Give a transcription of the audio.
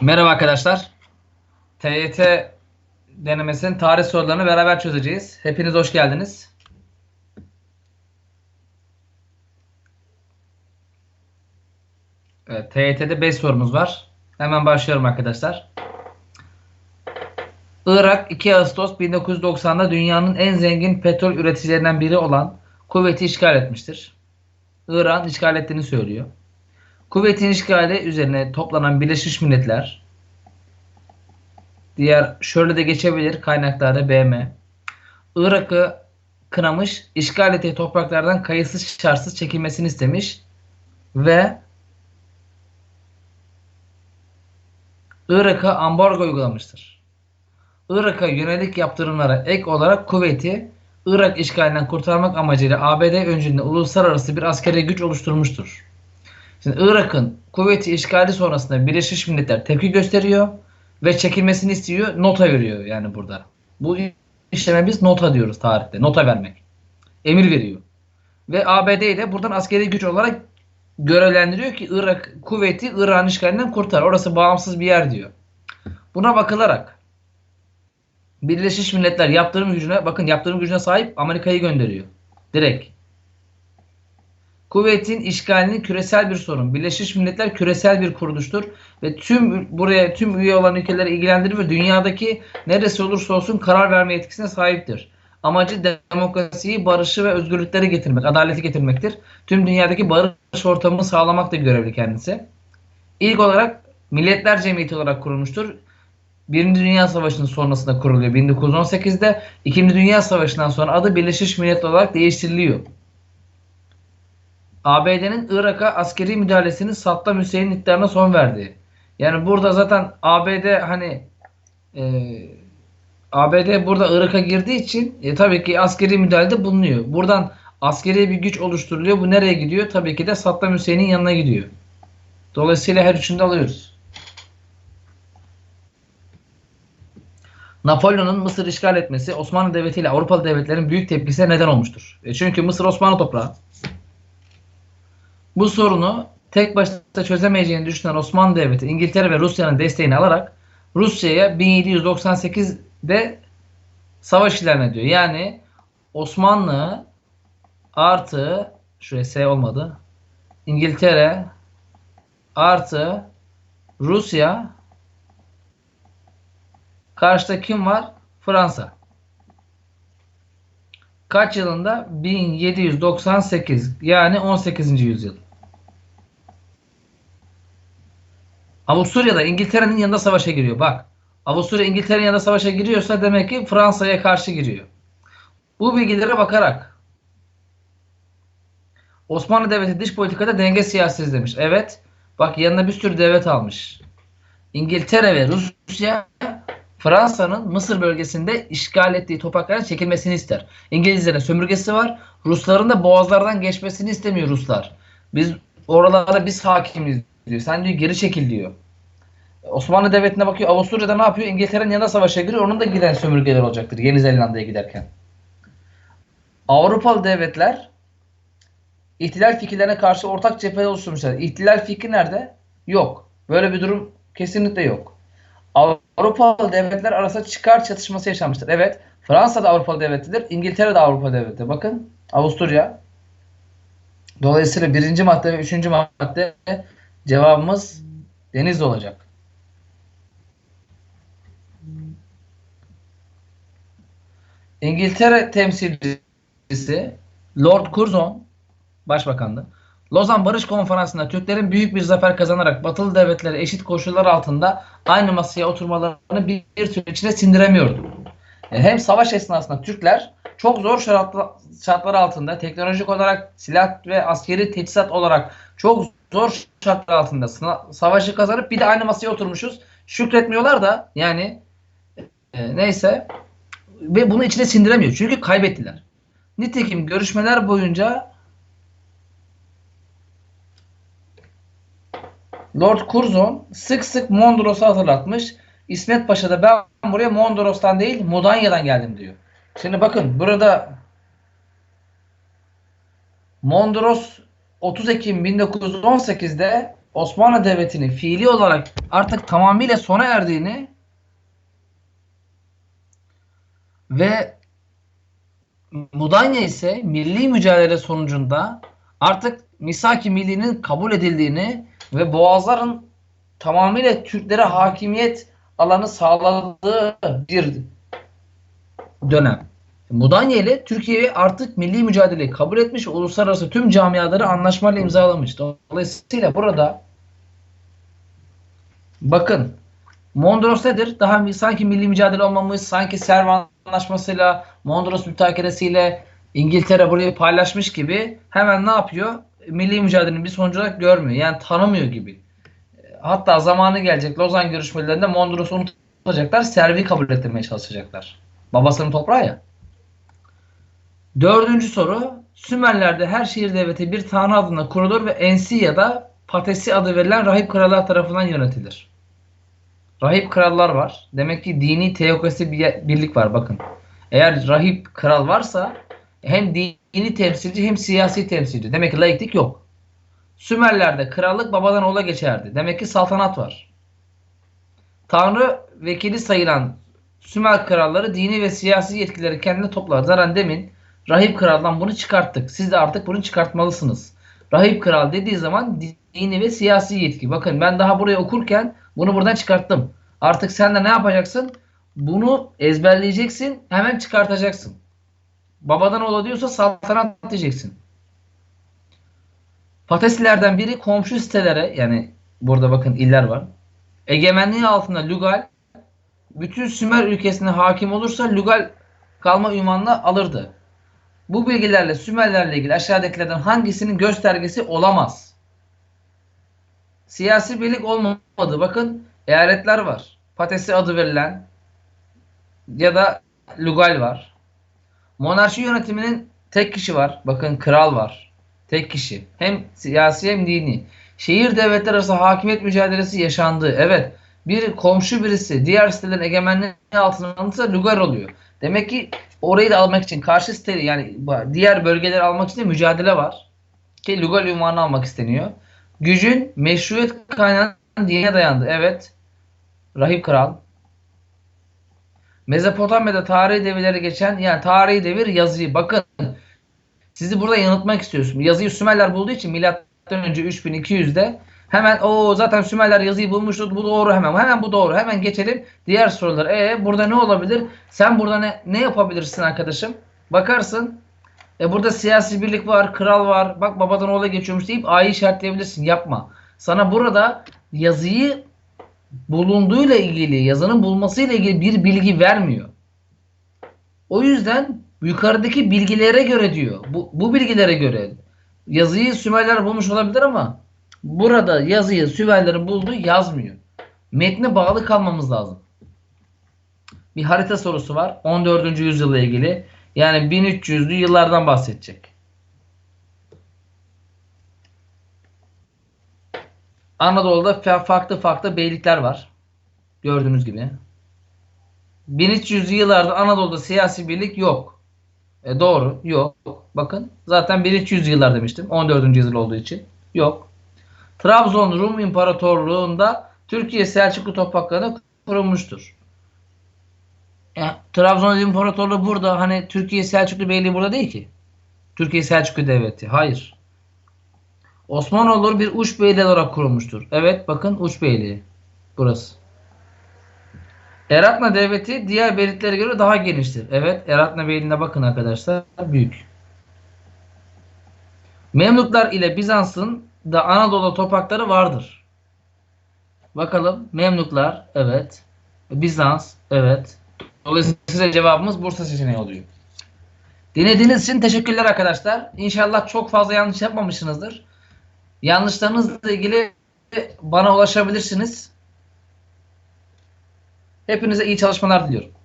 Merhaba arkadaşlar. TYT denemesinin tarih sorularını beraber çözeceğiz. Hepiniz hoş geldiniz. Evet, TYT'de 5 sorumuz var. Hemen başlıyorum arkadaşlar. Irak 2 Ağustos 1990'da dünyanın en zengin petrol üreticilerinden biri olan Kuveyt'i işgal etmiştir. İran işgal ettiğini söylüyor. Kuveyt'in işgali üzerine toplanan Birleşmiş Milletler diğer şöyle de geçebilir kaynaklarda BM Irak'ı kınamış, işgal ettiği topraklardan kayıtsız şartsız çekilmesini istemiş ve Irak'a ambargo uygulamıştır. Irak'a yönelik yaptırımlara ek olarak Kuveyt'i Irak işgalinden kurtarmak amacıyla ABD öncülüğünde uluslararası bir askeri güç oluşturmuştur. Şimdi Irak'ın kuvveti işgali sonrasında Birleşmiş Milletler tepki gösteriyor ve çekilmesini istiyor, nota veriyor yani burada. Bu işleme biz nota diyoruz tarihte. Nota vermek. Emir veriyor. Ve ABD'yi de buradan askeri güç olarak görevlendiriyor ki Irak kuvveti İran işgalinden kurtar. Orası bağımsız bir yer diyor. Buna bakılarak Birleşmiş Milletler yaptırım gücüne bakın yaptırım gücüne sahip Amerika'yı gönderiyor. Direkt. Kuvvetin işgalinin küresel bir sorun. Birleşmiş Milletler küresel bir kuruluştur ve tüm buraya tüm üye olan ülkeleri ilgilendirir ve dünyadaki neresi olursa olsun karar verme yetkisine sahiptir. Amacı demokrasiyi, barışı ve özgürlükleri getirmek, adaleti getirmektir. Tüm dünyadaki barış ortamını sağlamak da görevli kendisi. İlk olarak Milletler Cemiyeti olarak kurulmuştur. Birinci Dünya Savaşı'nın sonrasında kuruluyor 1918'de. İkinci Dünya Savaşı'ndan sonra adı Birleşmiş Milletler olarak değiştiriliyor. ABD'nin Irak'a askeri müdahalesinin Saddam Hüseyin'in iddialarına son verdi. Yani burada zaten ABD hani e, ABD burada Irak'a girdiği için e, tabii ki askeri müdahalede bulunuyor. Buradan askeri bir güç oluşturuluyor. Bu nereye gidiyor? Tabii ki de Saddam Hüseyin'in yanına gidiyor. Dolayısıyla her üçünü de alıyoruz. Napolyon'un Mısır işgal etmesi Osmanlı Devleti ile Avrupalı devletlerin büyük tepkisine neden olmuştur. E çünkü Mısır Osmanlı toprağı. Bu sorunu tek başına çözemeyeceğini düşünen Osmanlı Devleti İngiltere ve Rusya'nın desteğini alarak Rusya'ya 1798'de savaş ilan ediyor. Yani Osmanlı artı şuraya S olmadı. İngiltere artı Rusya karşıda kim var? Fransa. Kaç yılında? 1798 yani 18. yüzyıl. Avusturya'da İngiltere'nin yanında savaşa giriyor. Bak. Avusturya İngiltere'nin yanında savaşa giriyorsa demek ki Fransa'ya karşı giriyor. Bu bilgilere bakarak Osmanlı Devleti dış politikada denge siyaseti demiş. Evet. Bak yanına bir sürü devlet almış. İngiltere ve Rusya Fransa'nın Mısır bölgesinde işgal ettiği toprakların çekilmesini ister. İngilizlerin sömürgesi var. Rusların da boğazlardan geçmesini istemiyor Ruslar. Biz oralarda biz hakimiz diyor. Sen diyor geri çekil diyor. Osmanlı Devleti'ne bakıyor. Avusturya'da ne yapıyor? İngiltere'nin yanına savaşa giriyor. Onun da giden sömürgeler olacaktır. Yeni Zelanda'ya giderken. Avrupalı devletler ihtilal fikirlerine karşı ortak cephe oluşturmuşlar. İhtilal fikri nerede? Yok. Böyle bir durum kesinlikle yok. Avrupalı devletler arasında çıkar çatışması yaşanmıştır. Evet. Fransa da Avrupalı devletidir. İngiltere de Avrupa devleti. Bakın Avusturya. Dolayısıyla birinci madde ve üçüncü madde cevabımız Denizli olacak. İngiltere temsilcisi Lord Curzon Başbakandı. Lozan Barış Konferansı'nda Türklerin büyük bir zafer kazanarak Batılı devletleri eşit koşullar altında aynı masaya oturmalarını bir, bir süre içinde sindiremiyordu. Yani hem savaş esnasında Türkler çok zor şartlar altında teknolojik olarak silah ve askeri teçhizat olarak çok zor şartlar altında savaşı kazanıp bir de aynı masaya oturmuşuz. Şükretmiyorlar da yani e, neyse ve bunu içine sindiremiyor. Çünkü kaybettiler. Nitekim görüşmeler boyunca Lord Curzon sık sık Mondros'u hatırlatmış. İsmet Paşa da ben buraya Mondros'tan değil Mudanya'dan geldim diyor. Şimdi bakın burada Mondros 30 Ekim 1918'de Osmanlı Devleti'nin fiili olarak artık tamamıyla sona erdiğini ve Mudanya ise milli mücadele sonucunda artık Misaki Milli'nin kabul edildiğini ve Boğazların tamamıyla Türklere hakimiyet alanı sağladığı bir dönem. Mudanya ile Türkiye artık milli mücadeleyi kabul etmiş, uluslararası tüm camiaları anlaşmayla imzalamış. Dolayısıyla burada bakın Mondros nedir? Daha sanki milli mücadele olmamış, sanki Servan Anlaşması'yla, Mondros Mütakeresi'yle İngiltere burayı paylaşmış gibi hemen ne yapıyor? Milli mücadelenin bir sonucu olarak görmüyor. Yani tanımıyor gibi. Hatta zamanı gelecek Lozan görüşmelerinde Mondros'u unutacaklar. Servi kabul ettirmeye çalışacaklar. Babasının toprağı ya. Dördüncü soru. Sümerler'de her şehir devleti bir tanrı adına kurulur ve Ensi ya da Patesi adı verilen rahip krallar tarafından yönetilir. Rahip krallar var. Demek ki dini teokrasi bir birlik var bakın. Eğer rahip kral varsa hem dini temsilci hem siyasi temsilci. Demek ki laiklik yok. Sümerler'de krallık babadan oğula geçerdi. Demek ki saltanat var. Tanrı vekili sayılan Sümer kralları dini ve siyasi yetkileri kendine toplar. Zaten demin rahip kraldan bunu çıkarttık. Siz de artık bunu çıkartmalısınız. Rahip kral dediği zaman dini ve siyasi yetki. Bakın ben daha buraya okurken bunu buradan çıkarttım. Artık sen de ne yapacaksın? Bunu ezberleyeceksin. Hemen çıkartacaksın. Babadan oğla diyorsa saltanat diyeceksin. Patesilerden biri komşu sitelere yani burada bakın iller var. Egemenliği altında Lugal bütün Sümer ülkesine hakim olursa Lugal kalma ünvanını alırdı. Bu bilgilerle Sümerlerle ilgili aşağıdakilerden hangisinin göstergesi olamaz? Siyasi birlik olmadı. Bakın eyaletler var. Patesi adı verilen ya da Lugal var. Monarşi yönetiminin tek kişi var. Bakın kral var. Tek kişi. Hem siyasi hem dini. Şehir devletler arası hakimiyet mücadelesi yaşandı. Evet. Bir komşu birisi diğer sitelerin egemenliği altına alınırsa Lugar oluyor. Demek ki orayı da almak için karşı siteyi yani diğer bölgeleri almak için de mücadele var. Ki Lugar ünvanı almak isteniyor. Gücün meşruiyet kaynağının dine dayandı. Evet. Rahip kral. Mezopotamya'da tarihi devirleri geçen yani tarihi devir yazıyı bakın sizi burada yanıltmak istiyorsun. Yazıyı Sümerler bulduğu için milattan önce 3200'de hemen o zaten Sümerler yazıyı bulmuştu. Bu doğru hemen. Hemen bu doğru. Hemen geçelim diğer sorular. E burada ne olabilir? Sen burada ne ne yapabilirsin arkadaşım? Bakarsın. E burada siyasi birlik var, kral var. Bak babadan oğula geçiyormuş deyip A'yı işaretleyebilirsin. Yapma. Sana burada yazıyı bulunduğuyla ilgili, yazının bulmasıyla ilgili bir bilgi vermiyor. O yüzden yukarıdaki bilgilere göre diyor. Bu, bu bilgilere göre yazıyı Sümerler bulmuş olabilir ama burada yazıyı Sümerlerin bulduğu yazmıyor. Metne bağlı kalmamız lazım. Bir harita sorusu var. 14. yüzyılla ilgili. Yani 1300'lü yıllardan bahsedecek. Anadolu'da farklı farklı beylikler var. Gördüğünüz gibi. 1300'lü yıllarda Anadolu'da siyasi birlik yok. E doğru. Yok. Bakın. Zaten 1300 yıllar demiştim. 14. yüzyıl olduğu için. Yok. Trabzon Rum İmparatorluğu'nda Türkiye Selçuklu topraklarına kurulmuştur. Yani, Trabzon İmparatorluğu burada. Hani Türkiye Selçuklu Beyliği burada değil ki. Türkiye Selçuklu Devleti. Hayır. Osmanoğulları bir uç beyliği olarak kurulmuştur. Evet bakın uç beyliği. Burası. Eratna devleti diğer beyliklere göre daha geniştir. Evet Eratna beyliğine bakın arkadaşlar. Büyük. Memluklar ile Bizans'ın da Anadolu toprakları vardır. Bakalım Memluklar evet. Bizans evet. Dolayısıyla cevabımız Bursa seçeneği oluyor. Dinlediğiniz için teşekkürler arkadaşlar. İnşallah çok fazla yanlış yapmamışsınızdır. Yanlışlarınızla ilgili bana ulaşabilirsiniz. Hepinize iyi çalışmalar diliyorum.